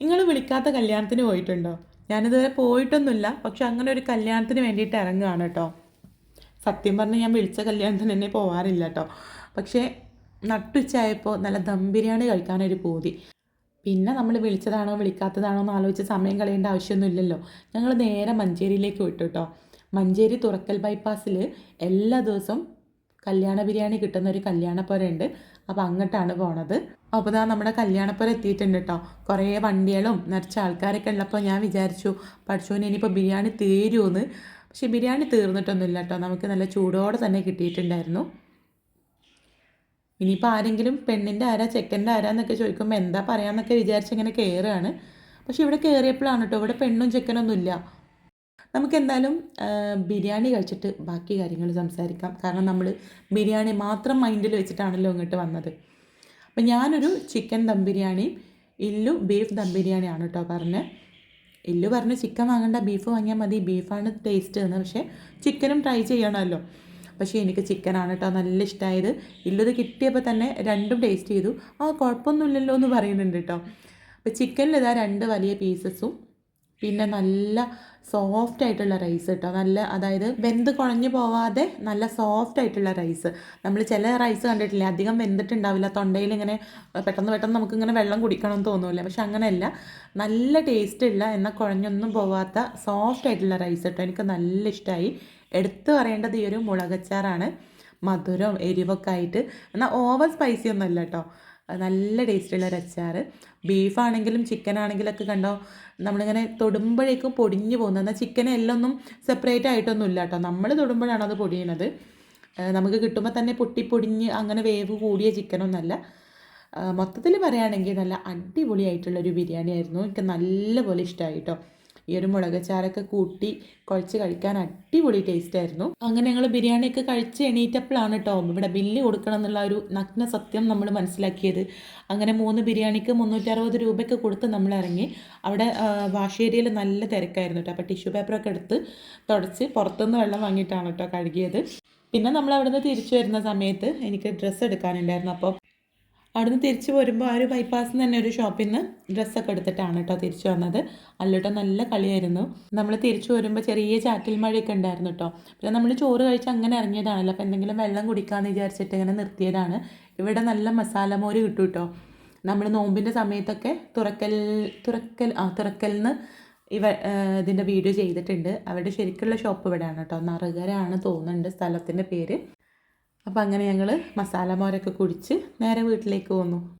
നിങ്ങൾ വിളിക്കാത്ത കല്യാണത്തിന് പോയിട്ടുണ്ടോ? ഞാനിതുവരെ പോയിട്ടൊന്നുമില്ല. പക്ഷെ അങ്ങനെ ഒരു കല്യാണത്തിന് വേണ്ടിയിട്ട് ഇറങ്ങുകയാണ് കേട്ടോ. സത്യം പറഞ്ഞാൽ ഞാൻ വിളിച്ച കല്യാണത്തിന് തന്നെ പോകാറില്ല കേട്ടോ. പക്ഷേ നട്ടുച്ചായപ്പോൾ നല്ല ദം ബിരിയാണി കഴിക്കാനൊരു പൂതി. പിന്നെ നമ്മൾ വിളിച്ചതാണോ വിളിക്കാത്തതാണോ എന്ന് ആലോചിച്ച് സമയം കളയേണ്ട ആവശ്യമൊന്നുമില്ലല്ലോ. ഞങ്ങൾ നേരെ മഞ്ചേരിയിലേക്ക് വിട്ടു കേട്ടോ. മഞ്ചേരി തുറക്കൽ ബൈപ്പാസിൽ എല്ലാ ദിവസവും കല്യാണ ബിരിയാണി കിട്ടുന്ന ഒരു കല്യാണ ഉണ്ട് അപ്പോൾ അങ്ങോട്ടാണ് പോണത്. അപ്പോൾ ഇതാ നമ്മുടെ കല്യാണപ്പുരം എത്തിയിട്ടുണ്ട് കേട്ടോ കുറേ വണ്ടികളും നിറച്ച ആൾക്കാരൊക്കെ ഉള്ളപ്പോൾ ഞാൻ വിചാരിച്ചു പഠിച്ചോന് ഇനിയിപ്പോൾ ബിരിയാണി തീരുമെന്ന് പക്ഷേ ബിരിയാണി തീർന്നിട്ടൊന്നുമില്ല കേട്ടോ നമുക്ക് നല്ല ചൂടോടെ തന്നെ കിട്ടിയിട്ടുണ്ടായിരുന്നു. ഇനിയിപ്പോൾ ആരെങ്കിലും പെണ്ണിന്റെ ആരാ ചെക്കന്റെ ആരാന്നൊക്കെ ചോദിക്കുമ്പോൾ എന്താ പറയാമെന്നൊക്കെ വിചാരിച്ച് ഇങ്ങനെ കയറുകയാണ് പക്ഷേ ഇവിടെ കയറിയപ്പോഴാണ് കേട്ടോ ഇവിടെ പെണ്ണും ചെക്കനൊന്നുമില്ല. നമുക്ക് എന്തായാലും ബിരിയാണി കഴിച്ചിട്ട് ബാക്കി കാര്യങ്ങൾ സംസാരിക്കാം. കാരണം നമ്മൾ ബിരിയാണി മാത്രം മൈൻഡിൽ വെച്ചിട്ടാണല്ലോ ഇങ്ങോട്ട് വന്നത്. അപ്പം ഞാനൊരു ചിക്കൻ ദം ബിരിയാണിയും ഇല്ലു ബീഫ് ദം ബിരിയാണിയാണ് കേട്ടോ പറഞ്ഞത് ഇല്ലു പറഞ്ഞു ചിക്കൻ വാങ്ങണ്ട ബീഫ് വാങ്ങിയാൽ മതി. ബീഫാണ് ടേസ്റ്റ് എന്ന്. പക്ഷേ ചിക്കനും ട്രൈ ചെയ്യണമല്ലോ. പക്ഷേ എനിക്ക് ചിക്കനാണ് കേട്ടോ നല്ല ഇഷ്ടമായത് ഇല്ലത് കിട്ടിയപ്പോൾ തന്നെ രണ്ടും ടേസ്റ്റ് ചെയ്തു. ആ കുഴപ്പമൊന്നുമില്ലല്ലോ എന്ന് പറയുന്നുണ്ട് കേട്ടോ അപ്പോൾ ചിക്കനിൽ ഇതാ രണ്ട് വലിയ പീസസും പിന്നെ നല്ല സോഫ്റ്റ് ആയിട്ടുള്ള റൈസ് കേട്ടോ നല്ല അതായത് വെന്ത് കുഴഞ്ഞു പോവാതെ നല്ല സോഫ്റ്റ് ആയിട്ടുള്ള റൈസ് നമ്മൾ ചില റൈസ് കണ്ടിട്ടില്ല? അധികം വെന്തിട്ടുണ്ടാവില്ല. തൊണ്ടയിൽ ഇങ്ങനെ പെട്ടെന്ന് പെട്ടെന്ന് നമുക്ക് ഇങ്ങനെ വെള്ളം കുടിക്കണം എന്ന് തോന്നൂല പക്ഷെ അങ്ങനെയല്ല. നല്ല ടേസ്റ്റ് ഉള്ള എന്നാൽ കുഴഞ്ഞൊന്നും പോവാത്ത സോഫ്റ്റ് ആയിട്ടുള്ള റൈസ് കേട്ടോ എനിക്ക് നല്ല ഇഷ്ടമായി എടുത്തു പറയേണ്ടത് ഈ ഒരു മുളകച്ചാറാണ്. മധുരം എരിവൊക്കെ ആയിട്ട്. എന്നാൽ ഓവർ സ്പൈസി ഒന്നും അല്ല കേട്ടോ നല്ല ടേസ്റ്റുള്ള ഒരു അച്ചാറ്. ബീഫാണെങ്കിലും ചിക്കൻ ആണെങ്കിലും ഒക്കെ കണ്ടോ നമ്മളിങ്ങനെ തൊടുമ്പോഴേക്കും പൊടിഞ്ഞു പോകുന്നത്. എന്നാൽ ചിക്കൻ എല്ലാം ഒന്നും സെപ്പറേറ്റ് ആയിട്ടൊന്നും ഇല്ല കേട്ടോ. നമ്മൾ തൊടുമ്പോഴാണ് അത് പൊടിയണത്? നമുക്ക് കിട്ടുമ്പോൾ തന്നെ പൊട്ടി പൊടിഞ്ഞ് അങ്ങനെ വേവ് കൂടിയ ചിക്കനൊന്നല്ല മൊത്തത്തിൽ പറയുകയാണെങ്കിൽ നല്ല അടിപൊളിയായിട്ടുള്ളൊരു ബിരിയാണി ആയിരുന്നു എനിക്ക് നല്ലപോലെ ഇഷ്ടമായി കേട്ടോ. ഈ ഒരു മുളക് ചാറൊക്കെ കൂട്ടി കുഴച്ച് കഴിക്കാൻ അടിപൊളി ടേസ്റ്റ് ആയിരുന്നു അങ്ങനെ ഞങ്ങൾ ബിരിയാണിയൊക്കെ കഴിച്ച് എണീറ്റപ്പോഴാണ് കേട്ടോ ഇവിടെ ബില്ല് കൊടുക്കണം എന്നുള്ള ഒരു നഗ്ന സത്യം നമ്മൾ മനസ്സിലാക്കിയത്. അങ്ങനെ മൂന്ന് ബിരിയാണിക്ക് മുന്നൂറ്ററുപത് രൂപയ്ക്ക് കൊടുത്ത് നമ്മൾ ഇറങ്ങി. അവിടെ വാഷ് ഏരിയയിൽ നല്ല തിരക്കായിരുന്നു കേട്ടോ അപ്പോൾ ടിഷ്യൂ പേപ്പറൊക്കെ എടുത്ത് തുടച്ച് പുറത്തുനിന്ന് വെള്ളം വാങ്ങിയിട്ടാണ് കേട്ടോ കഴുകിയത്. പിന്നെ നമ്മൾ അവിടുന്ന് തിരിച്ചു വരുന്ന സമയത്ത് എനിക്ക് ഡ്രസ്സ് എടുക്കാനുണ്ടായിരുന്നു. അപ്പോൾ അവിടുന്ന് തിരിച്ചു വരുമ്പോൾ ആ ഒരു ബൈപ്പാസിൽ നിന്ന് തന്നെ ഒരു ഷോപ്പിൽ നിന്ന് ഡ്രസ്സൊക്കെ എടുത്തിട്ടാണ് കേട്ടോ തിരിച്ചു വന്നത്. അല്ലോട്ടോ നല്ല കളിയായിരുന്നു. നമ്മൾ തിരിച്ചു വരുമ്പോൾ ചെറിയ ചാറ്റൽ മഴയൊക്കെ ഉണ്ടായിരുന്നു കേട്ടോ. പിന്നെ നമ്മൾ ചോറ് കഴിച്ച് അങ്ങനെ ഇറങ്ങിയതാണല്ലോ. അപ്പോൾ എന്തെങ്കിലും വെള്ളം കുടിക്കാമെന്ന് വിചാരിച്ചിട്ട് ഇങ്ങനെ നിർത്തിയതാണ്. ഇവിടെ നല്ല മസാല മോര് കിട്ടും കേട്ടോ. നമ്മൾ നോമ്പിന്റെ സമയത്തൊക്കെ തുറക്കൽ തുറക്കൽ ആ തുറക്കലിന് ഇവ ഇതിന്റെ വീഡിയോ ചെയ്തിട്ടുണ്ട്. അവിടെ ശരിക്കുള്ള ഷോപ്പ് ഇവിടെയാണ് കേട്ടോ. നറുകരാണ് തോന്നുന്നുണ്ട് സ്ഥലത്തിന്റെ പേര്. അപ്പോൾ അങ്ങനെ ഞങ്ങൾ മസാല മോരൊക്കെ കുടിച്ച് നേരെ വീട്ടിലേക്ക് പോന്നു.